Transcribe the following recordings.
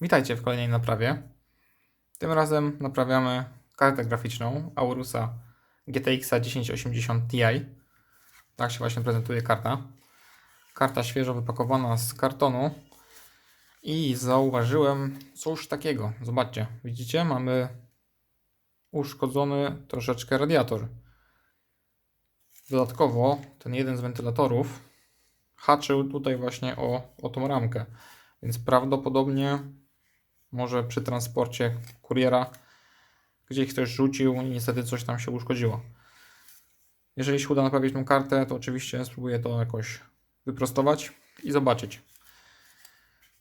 Witajcie w kolejnej naprawie. Tym razem naprawiamy kartę graficzną Aurusa GTX 1080 Ti. Tak się właśnie prezentuje karta. Karta świeżo wypakowana z kartonu. I zauważyłem coś takiego. Zobaczcie, widzicie? Mamy uszkodzony troszeczkę radiator. Dodatkowo ten jeden z wentylatorów haczył tutaj właśnie o, o tą ramkę. Więc prawdopodobnie może przy transporcie kuriera gdzieś ktoś rzucił i niestety coś tam się uszkodziło. Jeżeli się uda naprawić tą kartę, to oczywiście spróbuję to jakoś wyprostować i zobaczyć.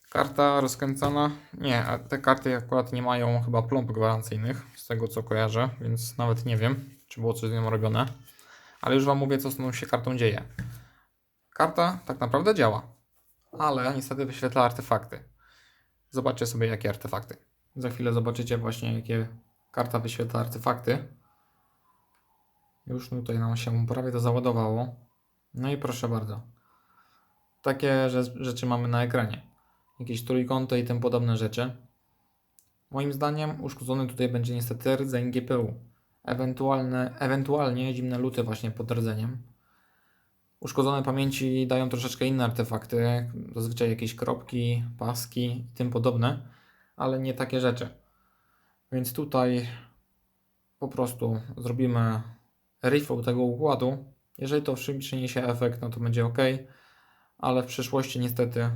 Karta rozkręcana. Nie, te karty akurat nie mają chyba plomb gwarancyjnych, z tego co kojarzę, więc nawet nie wiem, czy było coś z nią robione. Ale już Wam mówię, co z tą się kartą dzieje. Karta tak naprawdę działa, ale niestety wyświetla artefakty. Zobaczcie sobie, jakie artefakty. Za chwilę zobaczycie właśnie, jakie karta wyświetla artefakty. Już tutaj nam się prawie to załadowało. No i proszę bardzo. Takie rze- rzeczy mamy na ekranie. Jakieś trójkąty i tym podobne rzeczy. Moim zdaniem uszkodzony tutaj będzie niestety rdzeń GPU. Ewentualne, ewentualnie zimne luty właśnie pod rdzeniem. Uszkodzone pamięci dają troszeczkę inne artefakty, zazwyczaj jakieś kropki, paski i tym podobne, ale nie takie rzeczy. Więc tutaj po prostu zrobimy refill tego układu. Jeżeli to przy- przyniesie efekt, no to będzie ok, ale w przyszłości niestety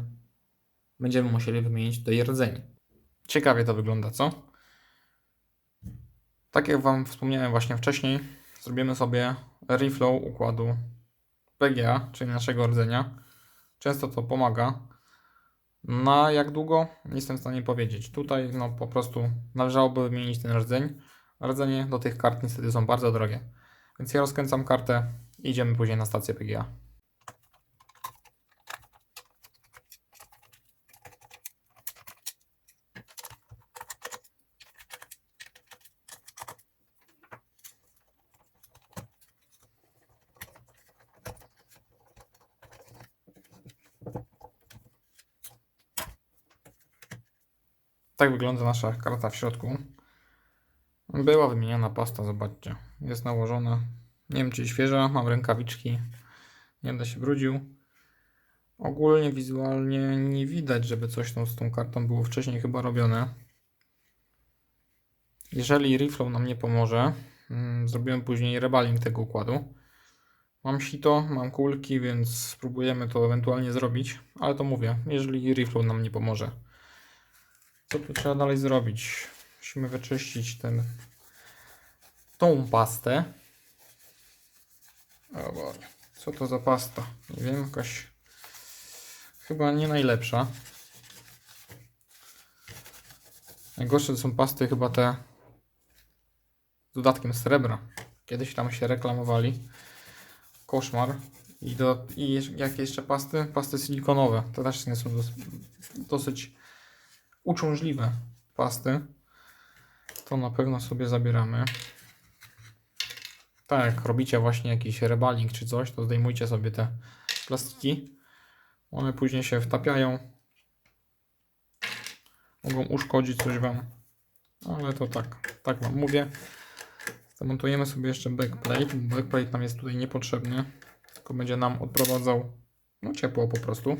będziemy musieli wymienić tutaj rdzeń. Ciekawie to wygląda, co? Tak jak Wam wspomniałem właśnie wcześniej, zrobimy sobie reflow układu PGA, czyli naszego rdzenia. Często to pomaga. Na jak długo? Nie jestem w stanie powiedzieć. Tutaj no po prostu należałoby wymienić ten rdzeń. Rdzenie do tych kart niestety są bardzo drogie. Więc ja rozkręcam kartę i idziemy później na stację PGA. Tak wygląda nasza karta w środku. Była wymieniona pasta, zobaczcie. Jest nałożona. Nie wiem czy świeża, mam rękawiczki. Nie będę się brudził. Ogólnie wizualnie nie widać, żeby coś tam z tą kartą było wcześniej chyba robione. Jeżeli reflow nam nie pomoże, mm, zrobiłem później rebaling tego układu. Mam sito, mam kulki, więc spróbujemy to ewentualnie zrobić, ale to mówię, jeżeli reflow nam nie pomoże. Co tu trzeba dalej zrobić? Musimy wyczyścić ten, tą pastę. O Boże, co to za pasta? Nie wiem, jakaś chyba nie najlepsza. Najgorsze są pasty chyba te z dodatkiem srebra. Kiedyś tam się reklamowali. Koszmar. I, do, I jakie jeszcze pasty? Pasty silikonowe. To też nie są dos, dosyć uciążliwe pasty. To na pewno sobie zabieramy. Tak, jak robicie właśnie jakiś rebaling czy coś, to zdejmujcie sobie te plastiki. One później się wtapiają. Mogą uszkodzić coś Wam. Ale to tak, tak Wam mówię. Zamontujemy sobie jeszcze backplate. Backplate nam jest tutaj niepotrzebny. Tylko będzie nam odprowadzał no, ciepło po prostu.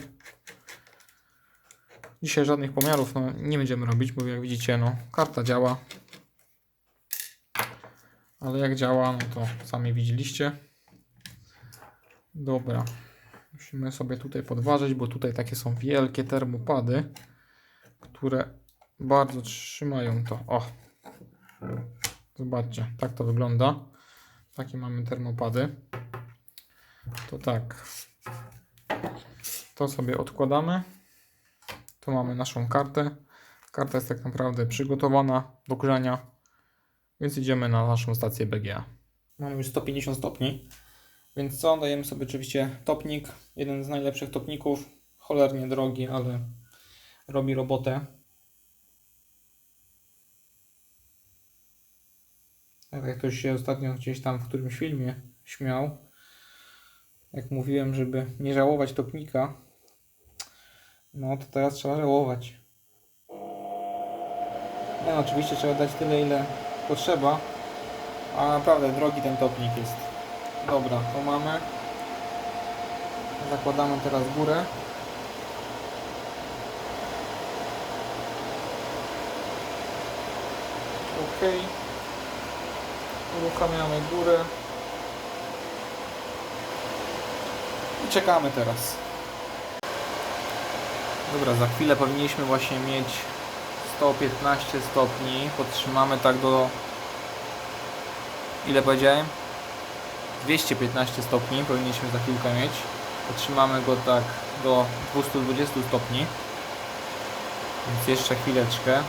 Dzisiaj żadnych pomiarów no, nie będziemy robić, bo jak widzicie, no, karta działa. Ale jak działa, no to sami widzieliście. Dobra. Musimy sobie tutaj podważyć, bo tutaj takie są wielkie termopady, które bardzo trzymają to. O! Zobaczcie, tak to wygląda. Takie mamy termopady. To tak. To sobie odkładamy. Tu mamy naszą kartę. Karta jest tak naprawdę przygotowana do grzania, więc idziemy na naszą stację BGA. Mamy już 150 stopni, więc co? Dajemy sobie oczywiście topnik, jeden z najlepszych topników, cholernie drogi, ale robi robotę. Tak jak ktoś się ostatnio gdzieś tam w którymś filmie śmiał, jak mówiłem, żeby nie żałować topnika, no to teraz trzeba żałować. No, oczywiście trzeba dać tyle, ile potrzeba, a naprawdę drogi ten topnik jest. Dobra, to mamy. Zakładamy teraz górę. Ok. Uruchamiamy górę. I czekamy teraz. Dobra, za chwilę powinniśmy właśnie mieć 115 stopni. Podtrzymamy tak do. Ile powiedziałem? 215 stopni powinniśmy za chwilkę mieć. Podtrzymamy go tak do 220 stopni. Więc jeszcze chwileczkę.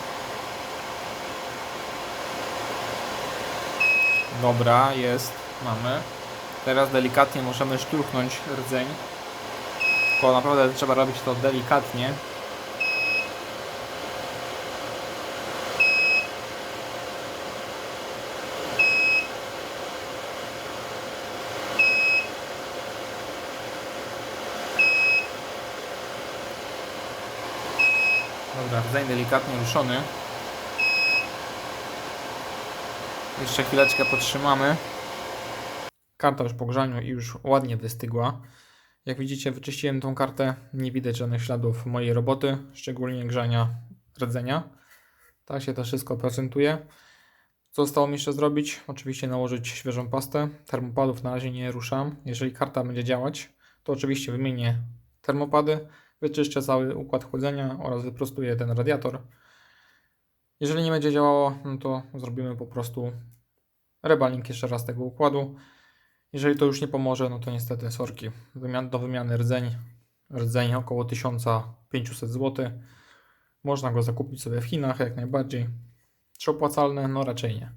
Dobra, jest. Mamy. Teraz delikatnie możemy szturchnąć rdzeń. Tylko naprawdę trzeba robić to delikatnie. Dobra, rdzeń delikatnie ruszony. Jeszcze chwileczkę podtrzymamy. Karta już po grzaniu i już ładnie wystygła. Jak widzicie, wyczyściłem tą kartę. Nie widać żadnych śladów mojej roboty, szczególnie grzania rdzenia. Tak się to wszystko prezentuje. Co zostało mi jeszcze zrobić? Oczywiście nałożyć świeżą pastę. Termopadów na razie nie ruszam. Jeżeli karta będzie działać, to oczywiście wymienię termopady, wyczyszczę cały układ chłodzenia oraz wyprostuję ten radiator. Jeżeli nie będzie działało, no to zrobimy po prostu rebalink jeszcze raz tego układu. Jeżeli to już nie pomoże, no to niestety sorki. Wymian, do wymiany rdzeń, rdzeń około 1500 zł. Można go zakupić sobie w Chinach jak najbardziej. Czy opłacalne? No raczej nie.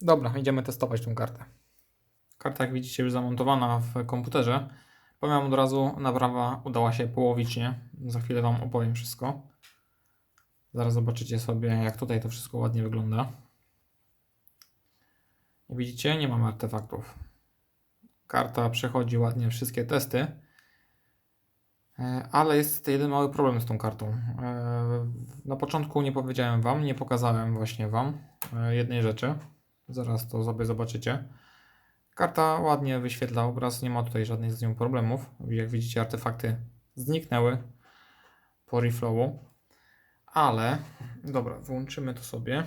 Dobra, idziemy testować tą kartę. Karta jak widzicie już zamontowana w komputerze. Powiem od razu, naprawa udała się połowicznie. Za chwilę Wam opowiem wszystko. Zaraz zobaczycie sobie, jak tutaj to wszystko ładnie wygląda. Widzicie, nie mamy artefaktów. Karta przechodzi ładnie wszystkie testy. E, Ale jest jeden mały problem z tą kartą. E, Na początku nie powiedziałem Wam, nie pokazałem właśnie Wam e, jednej rzeczy. Zaraz to sobie zobaczycie. Karta ładnie wyświetla obraz, nie ma tutaj żadnych z nią problemów. Jak widzicie, artefakty zniknęły po reflowu. Ale, dobra, wyłączymy to sobie.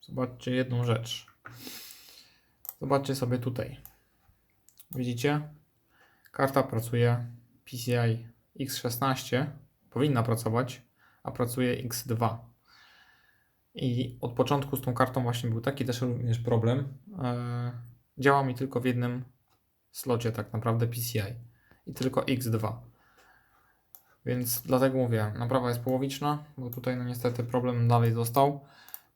Zobaczcie jedną rzecz. Zobaczcie sobie tutaj. Widzicie? Karta pracuje PCI X16, powinna pracować, a pracuje X2. I od początku z tą kartą właśnie był taki też również problem. Eee, działa mi tylko w jednym slocie tak naprawdę PCI i tylko X2. Więc dlatego mówię, naprawa jest połowiczna, bo tutaj no niestety problem dalej został.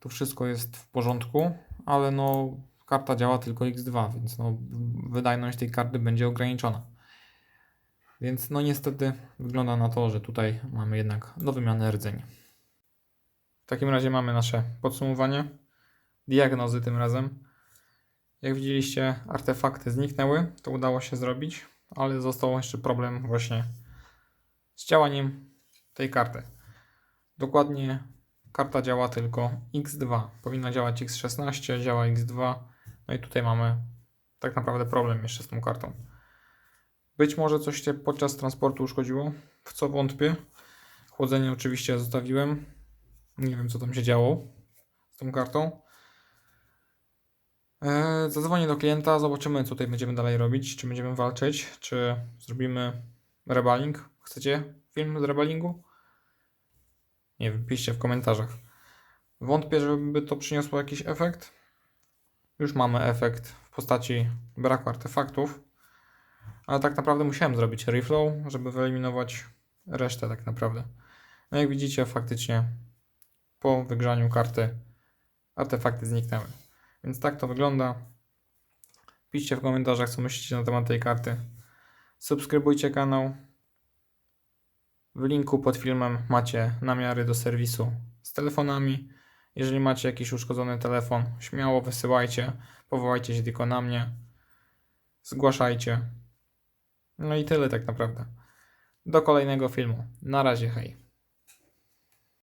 Tu wszystko jest w porządku, ale no karta działa tylko X2, więc no wydajność tej karty będzie ograniczona. Więc no niestety wygląda na to, że tutaj mamy jednak do wymiany rdzeń. W takim razie mamy nasze podsumowanie, diagnozy tym razem. Jak widzieliście, artefakty zniknęły, to udało się zrobić, ale został jeszcze problem właśnie z działaniem tej karty. Dokładnie karta działa tylko X2. Powinna działać X16, działa X2. No i tutaj mamy tak naprawdę problem jeszcze z tą kartą. Być może coś się podczas transportu uszkodziło, w co wątpię. Chłodzenie oczywiście zostawiłem. Nie wiem, co tam się działo z tą kartą. Eee, zadzwonię do klienta, zobaczymy, co tutaj będziemy dalej robić. Czy będziemy walczyć, czy zrobimy rebaling. Chcecie film z rebalingu? Nie wiem, piszcie w komentarzach. Wątpię, żeby to przyniosło jakiś efekt. Już mamy efekt w postaci braku artefaktów. Ale tak naprawdę musiałem zrobić reflow, żeby wyeliminować resztę tak naprawdę. No jak widzicie, faktycznie po wygrzaniu karty artefakty zniknęły. Więc tak to wygląda. Piszcie w komentarzach, co myślicie na temat tej karty. Subskrybujcie kanał. W linku pod filmem macie namiary do serwisu z telefonami. Jeżeli macie jakiś uszkodzony telefon, śmiało wysyłajcie. Powołajcie się tylko na mnie. Zgłaszajcie. No i tyle tak naprawdę. Do kolejnego filmu. Na razie, hej.